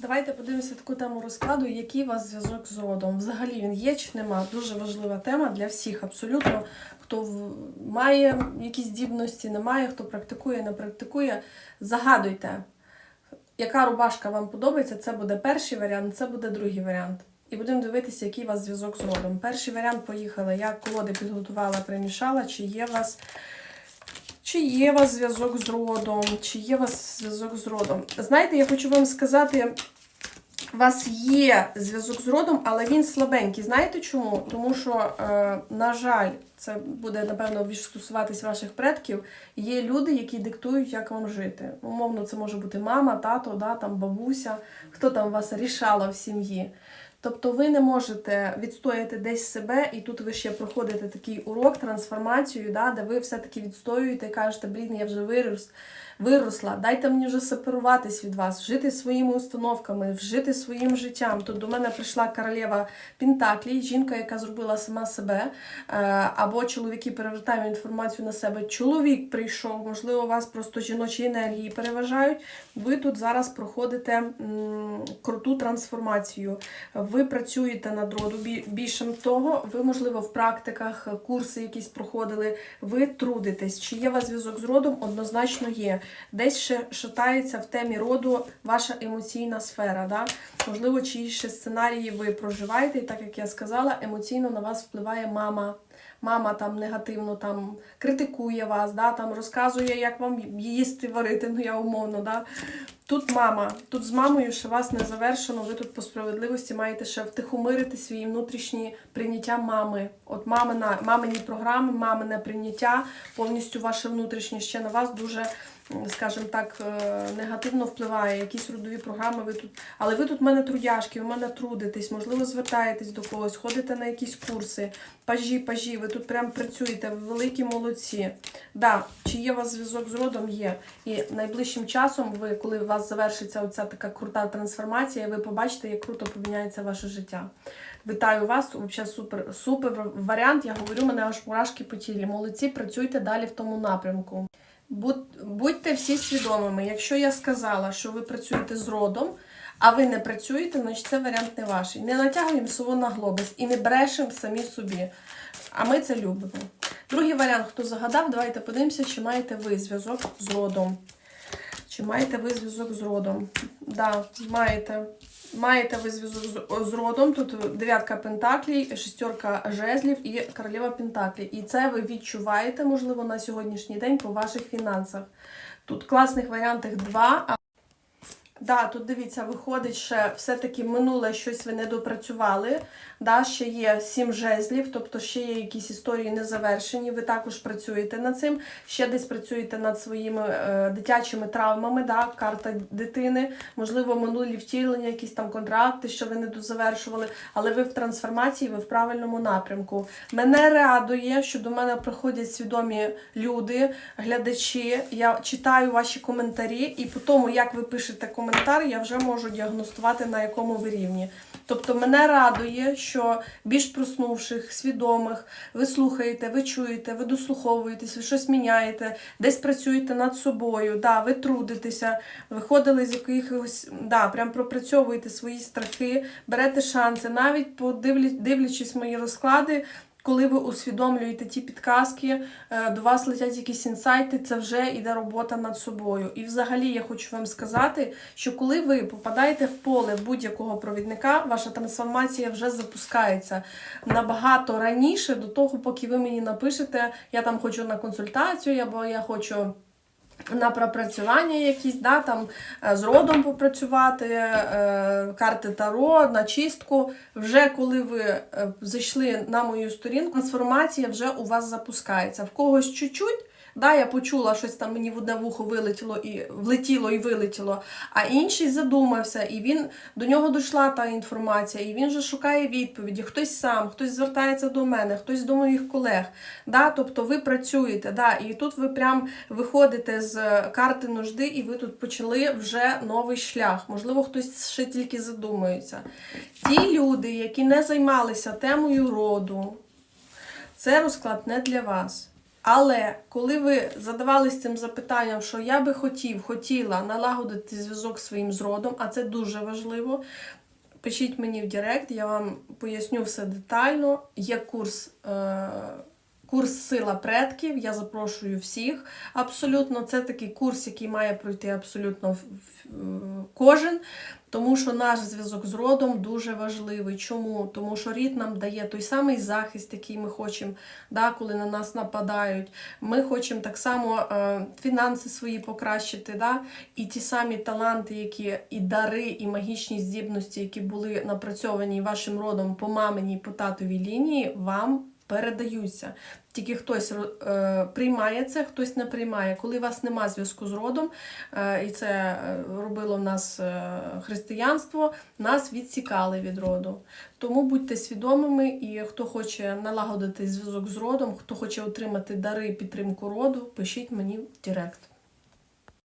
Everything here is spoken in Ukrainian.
Давайте подивимося таку тему розкладу, який у вас зв'язок з родом. Взагалі він є чи нема. Дуже важлива тема для всіх, абсолютно. Хто має якісь здібності, не має, хто практикує, не практикує. Загадуйте, яка рубашка вам подобається, це буде перший варіант, це буде другий варіант. І будемо дивитися, який у вас зв'язок з родом. Перший варіант поїхали. Я колоди підготувала, примішала, чи є у вас. Чи є у вас зв'язок з родом, чи є у вас зв'язок з родом. Знаєте, я хочу вам сказати, у вас є зв'язок з родом, але він слабенький. Знаєте чому? Тому що, е, на жаль, це буде, напевно, більш стосуватись ваших предків. Є люди, які диктують, як вам жити. Умовно, це може бути мама, тато, да, там, бабуся, хто там вас рішала в сім'ї. Тобто ви не можете відстояти десь себе, і тут ви ще проходите такий урок, трансформацію, да, де ви все-таки відстоюєте і кажете, блін, я вже вирос, виросла, дайте мені вже сепаруватись від вас, жити своїми установками, жити своїм життям. Тут до мене прийшла королева Пентаклі, жінка, яка зробила сама себе, е, або чоловіки перевертають інформацію на себе. Чоловік прийшов, можливо, у вас просто жіночі енергії переважають. Ви тут зараз проходите круту трансформацію. Ви працюєте над роду. Більше того, ви, можливо, в практиках курси якісь проходили, ви трудитесь. Чи є у вас зв'язок з родом? Однозначно є. Десь ще шатається в темі роду ваша емоційна сфера. Да? Можливо, чиїсь ще сценарії ви проживаєте, і так як я сказала, емоційно на вас впливає мама. Мама там негативно там критикує вас, да, там розказує, як вам їсти варити, ну я умовно, да. Тут мама, тут з мамою ще вас не завершено. Ви тут по справедливості маєте ще втихомирити свої внутрішні прийняття мами. От мамина, мамині програми, мамине прийняття, повністю ваше внутрішнє ще на вас дуже, скажімо так, е, негативно впливає. Якісь родові програми ви тут. Але ви тут в мене трудяшки, в мене трудитесь, можливо, звертаєтесь до когось, ходите на якісь курси, пажі, пажі, ви тут прям працюєте, ви великі молодці. Да, чи є у вас зв'язок з родом? Є. І найближчим часом, ви, коли у вас завершиться оця така крута трансформація, ви побачите, як круто поміняється ваше життя. Вітаю вас, взагалі супер, супер варіант. Я говорю, мене аж мурашки по тілі. Молодці, працюйте далі в тому напрямку. Будь- Будьте всі свідомими. Якщо я сказала, що ви працюєте з родом, а ви не працюєте, значить це варіант не ваш. Не натягуємо слово на глобус і не брешемо самі собі. А ми це любимо. Другий варіант, хто загадав, давайте подивимося, чи маєте ви зв'язок з родом. Чи маєте ви зв'язок з родом? Да, маєте. Маєте ви зв'язок з, родом. Тут дев'ятка пентаклій, шістерка жезлів і королева Пентаклі. І це ви відчуваєте, можливо, на сьогоднішній день по ваших фінансах. Тут класних варіантів два. Да, тут дивіться, виходить, ще все-таки минуле щось ви не допрацювали. Да, ще є сім жезлів, тобто ще є якісь історії незавершені. Ви також працюєте над цим. Ще десь працюєте над своїми е, дитячими травмами, да, карта дитини, можливо, минулі втілення, якісь там контракти, що ви не дозавершували, але ви в трансформації, ви в правильному напрямку. Мене радує, що до мене приходять свідомі люди, глядачі. Я читаю ваші коментарі, і по тому, як ви пишете коментар, я вже можу діагностувати, на якому ви рівні. Тобто мене радує, що більш проснувших, свідомих, ви слухаєте, ви чуєте, ви дослуховуєтесь, ви щось міняєте, десь працюєте над собою, да, ви трудитеся, виходили з якихось, да, прям пропрацьовуєте свої страхи, берете шанси, навіть подивлі- дивлячись мої розклади. Коли ви усвідомлюєте ті підказки, е, до вас летять якісь інсайти, це вже йде робота над собою. І взагалі я хочу вам сказати, що коли ви попадаєте в поле будь-якого провідника, ваша трансформація вже запускається набагато раніше до того, поки ви мені напишете, я там хочу на консультацію, або я хочу. На пропрацювання якісь, да, там е, з родом попрацювати, е, карти Таро, на чистку. Вже коли ви е, зайшли на мою сторінку, трансформація вже у вас запускається. В когось чуть-чуть, да, я почула щось там мені в одне вухо вилетіло і влетіло і вилетіло, а інший задумався, і він до нього дійшла та інформація, і він вже шукає відповіді. Хтось сам, хтось звертається до мене, хтось до моїх колег. Да, тобто ви працюєте, да, і тут ви прям виходите з карти нужди, і ви тут почали вже новий шлях. Можливо, хтось ще тільки задумується. Ті люди, які не займалися темою роду, це розклад не для вас. Але коли ви задавались цим запитанням, що я би хотів, хотіла налагодити зв'язок своїм зродом, а це дуже важливо. Пишіть мені в Директ, я вам поясню все детально. Є курс, е, курс Сила предків. Я запрошую всіх. Абсолютно, це такий курс, який має пройти абсолютно кожен. Тому що наш зв'язок з родом дуже важливий. Чому? Тому що рід нам дає той самий захист, який ми хочемо, да, коли на нас нападають. Ми хочемо так само е, фінанси свої покращити, да, і ті самі таланти, які і дари, і магічні здібності, які були напрацьовані вашим родом по маминій, по татовій лінії, вам передаються. Тільки хтось е, приймає це, хтось не приймає. Коли у вас нема зв'язку з родом, е, і це е, робило в нас е, християнство, нас відсікали від роду. Тому будьте свідомими, і хто хоче налагодити зв'язок з родом, хто хоче отримати дари підтримку роду, пишіть мені в Директ.